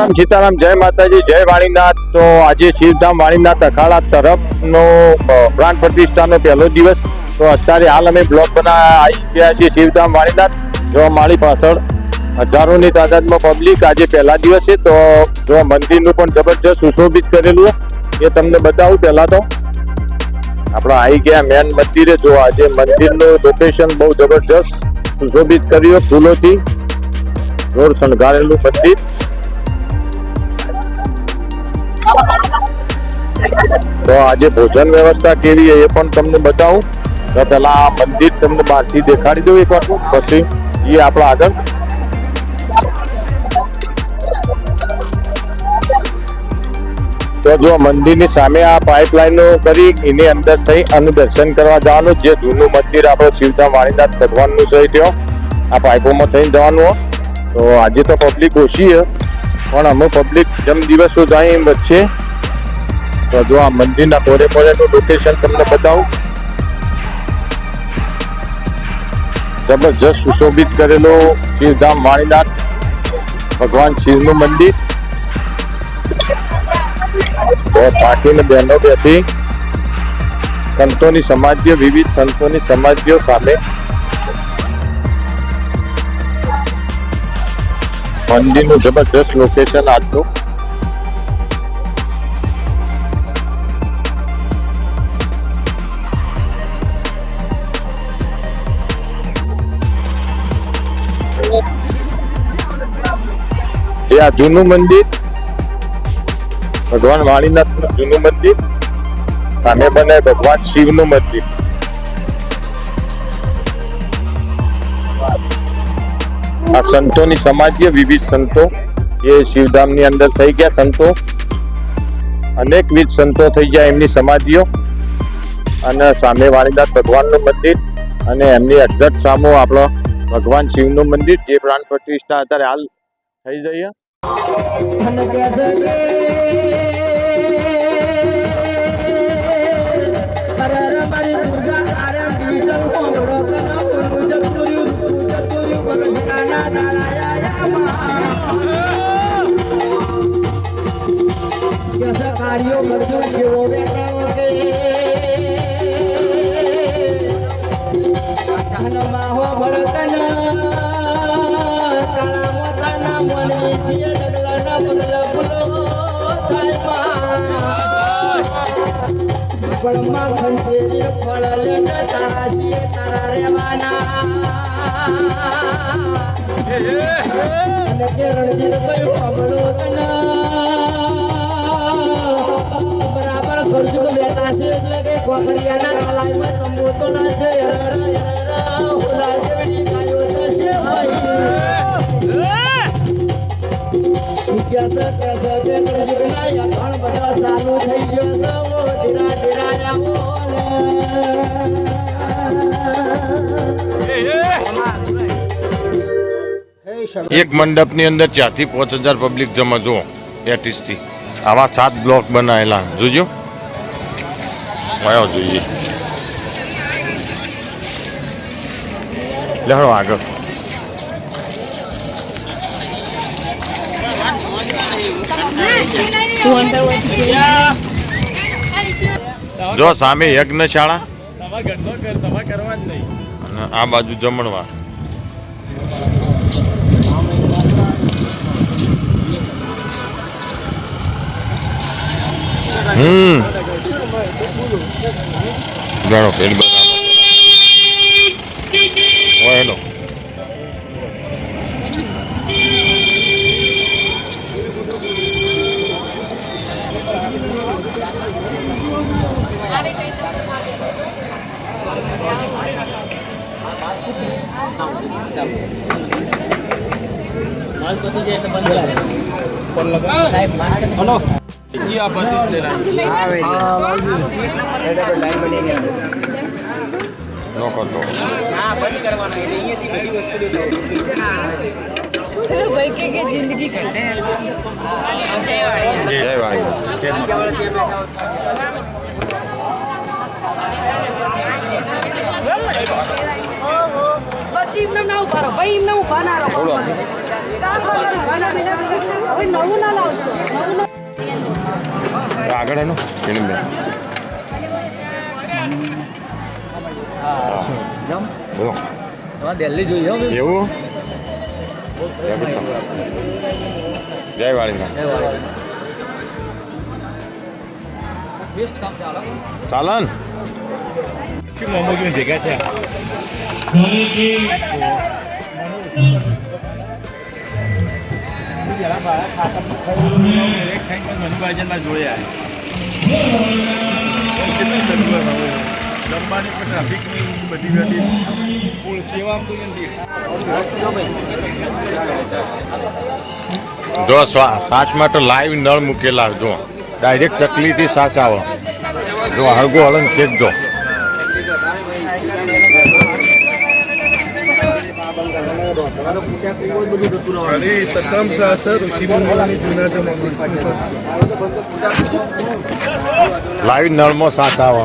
રામ રામ સીતારામ, જય માતાજી, જય વાણીનાથ. તો આજે શિવધામ વાણીનાથ અખાડા તરફનો પ્રાણ પ્રતિષ્ઠાનો પહેલો દિવસ. તો અત્યારે હાલ અમે બ્લોક બના આવી ગયા છીએ શિવધામ વાણીનાથ. જો મારી પાછળ હજારોની તાદાદમાં પબ્લિક આજે પહેલા દિવસે તો જો મંદિરનું પણ જબરજસ્ત સુશોભિત કરેલું એ તમને બતાવું પહેલાં તો. આપણે આવી ગયા મેન મંદિરે જો આજે મંદિરનું લોકેશન બહુ જબરજસ્ત સુશોભિત કર્યું ફૂલોથી. જોર શણગારેલું મંદિર. તો આજે ભોજન વ્યવસ્થા કેવી એ પણ તમને બતાવું. તો પેલા આ મંદિર તમને બહારથી દેખાડી દઉં એક વાર. પછી એ આપણે આગળ. તો જો મંદિરની સામે આ પાઇપલાઇનો કરી એની અંદર થઈ અને દર્શન કરવા જવાનું. જે જૂનું મંદિર આપણે શિવધામ વાણીનાથ ભગવાનનું છે ત્યાં આ પાઇપોમાં થઈને જવાનું. તો આજે તો પબ્લિક ઓછી છે. પણ અમે પબ્લિક જેમ દિવસો જાય એમ વચ્ચે તો જો આ મંદિરના કોરે પોરેનું લોકેશન તમને બતાવું. જબરજસ્ત સુશોભિત કરેલો શિવધામ વાણીનાથ ભગવાન શિવનું મંદિર. બે પાટીને બહેનો બેઠી. સંતોની સમાધિઓ, વિવિધ સંતોની સમાજીઓ સામે. મંદિરનું જબરજસ્ત લોકેશન આજનું. જે આ જૂનું મંદિર, ભગવાન વાણીનાથ જૂનું મંદિર, સામે બને ભગવાન શિવનું મંદિર. આ સંતોની સમાજ્ય વિવિધ સંતો એ શિવધામની અંદર થઈ ગયા સંતો, અનેકવિધ સંતો થઈ ગયા એમની સમાધિઓ, અને સામે વાણીનાથ ભગવાનનું મંદિર, અને એમની એક્ઝેક્ટ સામો આપણો ભગવાન શિવનું મંદિર, જે પ્રાણ પ્રતિષ્ઠા અત્યારે હાલ થઈ જઈએ છે કે થાય ફળમાં ખંજેરી ફળ પબડો બરાબર લેતા છે એટલે કે કોકરિયાના કલાઈમાં છે હુલા બધા ચાલુ થઈ ગયો. એક મંડપની અંદર ચારથી પાંચ હજાર પબ્લિક જમા જુઓ એટીસથી આવા સાત બ્લોક બનાવેલા જોજો. આવ્યો જોઈએ. લેહડો આગળ. જો સામે યજ્ઞશાળા. આ બાજુ જમણવા. હમ ગણો પેલી બરાબર હોય હેલો નો કરતો ભાઈ કે કે જિંદગી કટે જય વાળી. જય વાણી ઓહો પછી એમને ના ઊભા રહો નવું ના લાવશો નવું આગળ એનું એની બોલો. દિલ્હી જોઈએ હો એવું? જય વાળીનાથ. ચાલો ને ભેગા છે જો શ્વા- શ્વાસ માટે લાઈવ નળ મૂકેલા જો ડાયરેક્ટ ચકલીથી શ્વાસ આવે. જો હળગો હળંગ શેક જો લાઈવ નળમો સાસ આવો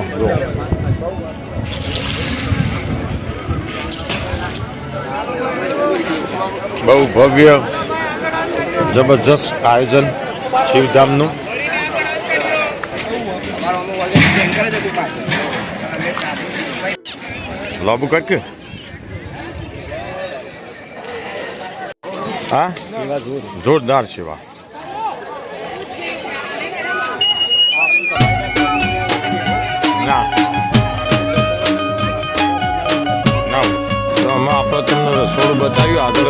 બહુ ભવ્ય જબરજસ્ત આયોજન શિવધામનું. લાભુ કાઢ કે? હા? જોરદાર સેવા આપણે તમને રસોડું બતાવ્યું આગળ.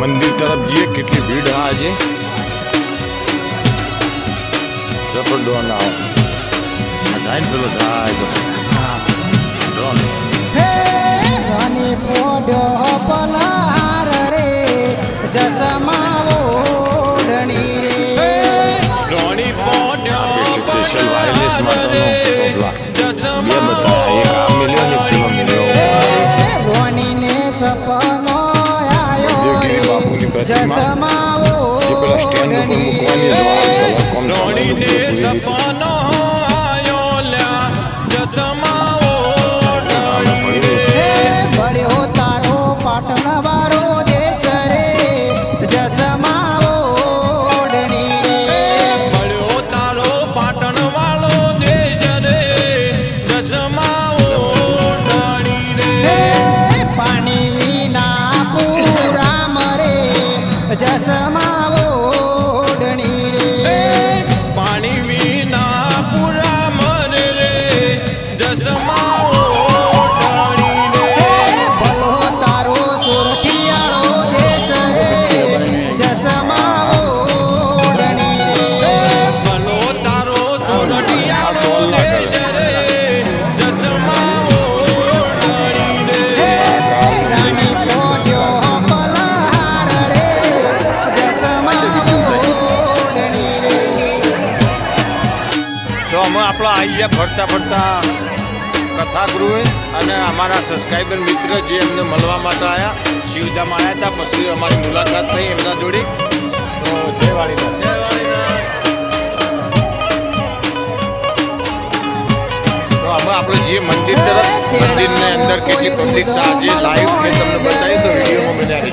મંદિર તરફ જઈએ કેટલી ભીડ હા આજે. જબરદસ્ત ના આવે. આ જાય ને પેલો ડ્રોન goodness upon us. તો અમે આપણો આવી ગયા ફરતા ફરતા કથાગૃહે અને અમારા સબસ્ક્રાઈબર મિત્ર જે એમને મળવા માટે આવ્યા શિવધામ આવ્યા હતા પછી અમારી મુલાકાત થઈ એમના જોડે. તો જય વાળીનાથ. જય વાળીનાથ. તો અમે આપણે જે મંદિર તરફ મંદિરની અંદર કેટલી પબ્લિક છે આજે લાઈવ મેં તમને બતાવી તો વિડીયોમાં મને આની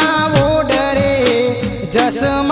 some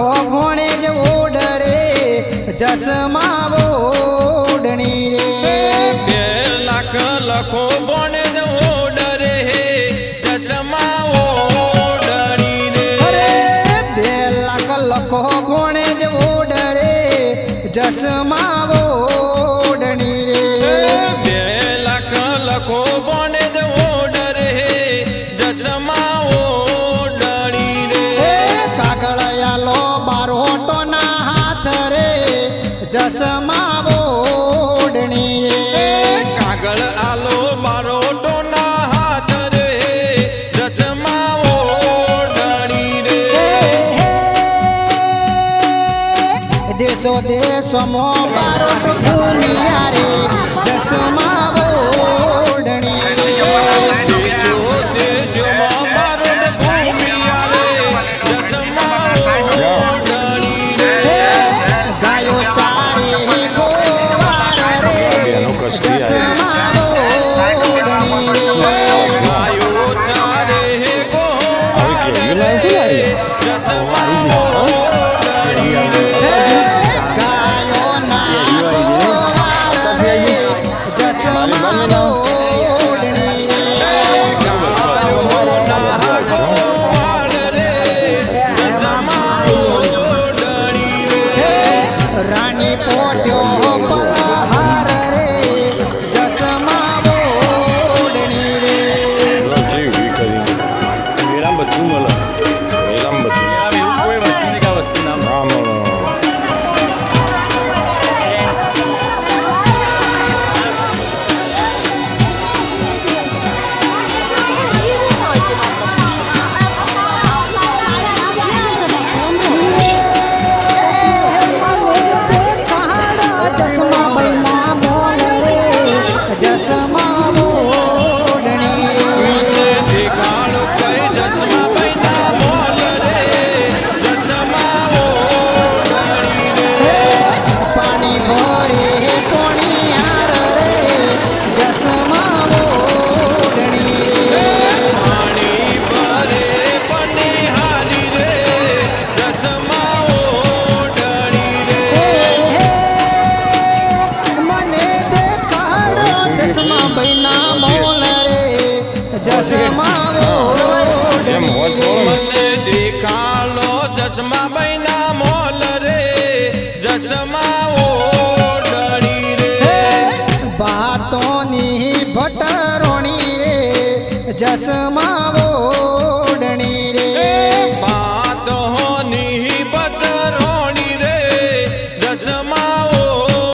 લખો ભોણે જ ઓડરે જસમા દેશમો બારોટ